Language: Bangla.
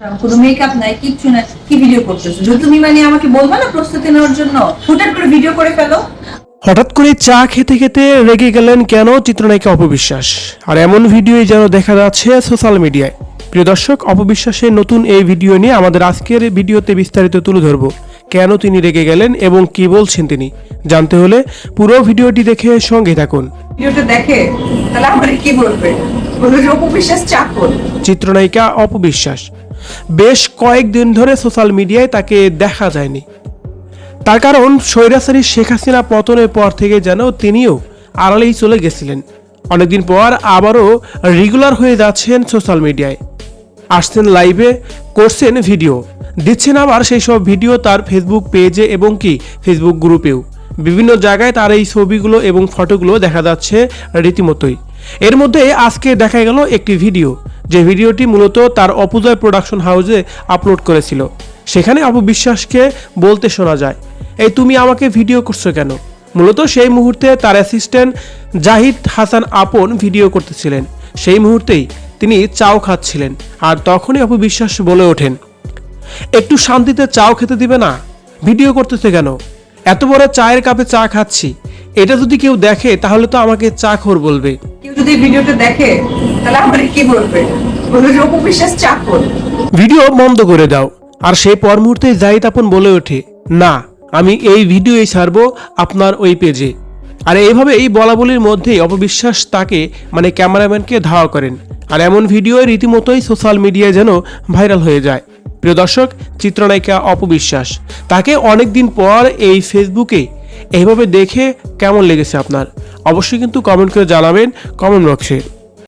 কোনো মেকআপ নাই কিচ্ছু নাই কি ভিডিও করতেছো? তুমি মানে আমাকে বলবা না প্রস্তুতি নেওয়ার জন্য? হুটার করে ভিডিও করে ফেলো। হঠাৎ করে চা খেতে খেতে রেগে গেলেন কেন চিত্রনায়িকা অপবিশ্বাস? আর এমন ভিডিওই যেন দেখা যাচ্ছে সোশ্যাল মিডিয়ায় প্রিয় দর্শক অপবিশ্বাসের নতুন এই ভিডিও নিয়ে আমাদের আজকের ভিডিওতে বিস্তারিত তুলে ধরব। কেন তিনি রেগে গেলেন এবং কি বলছেন তিনি? জানতে হলে পুরো ভিডিওটি দেখে সঙ্গে থাকুন। ভিডিওটা দেখে তাহলে আমার কি বলবে? চিত্রনায়িকা অপবিশ্বাস। বেশ কয়েকদিন ধরে সোশ্যাল মিডিয়ায় তাকে দেখা যায়নি। তার কারণ স্বৈরাচারী শেখ হাসিনা পতনের পর থেকে যেন তিনিও আড়ালেই চলে গেছিলেন। অনেকদিন পর আবারও রেগুলার হয়ে যাচ্ছেন সোশ্যাল মিডিয়ায়। আসছেন লাইভে করছেন ভিডিও দিচ্ছেন আবার সেই সব ভিডিও তার ফেসবুক পেজে এবং কি ফেসবুক গ্রুপেও বিভিন্ন জায়গায় তার এই ছবিগুলো এবং ফটোগুলো দেখা যাচ্ছে রীতিমতোই। এর মধ্যে আজকে দেখা গেল একটি ভিডিও। যে ভিডিওটি মূলত তার অপূজয় প্রোডাকশন হাউসে আপলোড করেছিল। সেখানে অপু বিশ্বাসকে বলতে শোনা যায়, এই তুমি আমাকে ভিডিও করছ কেন? মূলত সেই মুহূর্তে তার অ্যাসিস্ট্যান্ট জাহিদ হাসান আপন ভিডিও করতেছিলেন। সেই মুহূর্তেই তিনি চাও খাচ্ছিলেন আর তখনই অপু বিশ্বাস বলে ওঠেন, একটু শান্তিতে চাও খেতে দিবে না? ভিডিও করতেছে কেন? এত বড় চায়ের কাপে চা খাচ্ছি। এটা যদি কেউ দেখে তাহলে তো আমাকে চা খোর বলবে। যদি ভিডিওটা দেখে, তাহলে আমার কি বলবে? বলবে যে অপবিশ্বাস চাকর ভিডিও বন্ধ করে দাও। আর সেই পর মুহূর্তে জাহিদ আপন বলে ওঠে, না, আমি এই ভিডিওই ছাড়বো আপনার ওই পেজে। আর এইভাবে এই বলা বলির মধ্যেই অপবিশ্বাস তাকে মানে ক্যামেরাম্যানকে ধাওয়া করেন। আর এমন ভিডিও রীতিমতোই সোশ্যাল মিডিয়ায় যেন ভাইরাল হয়ে যায়। প্রিয় দর্শক, চিত্রনায়িকা অপবিশ্বাস তাকে অনেকদিন পর এই ফেসবুকে এইভাবে দেখে কেমন লেগেছে আপনার? অবশ্যই কিন্তু কমেন্ট করে জানাবেন কমেন্ট বক্সে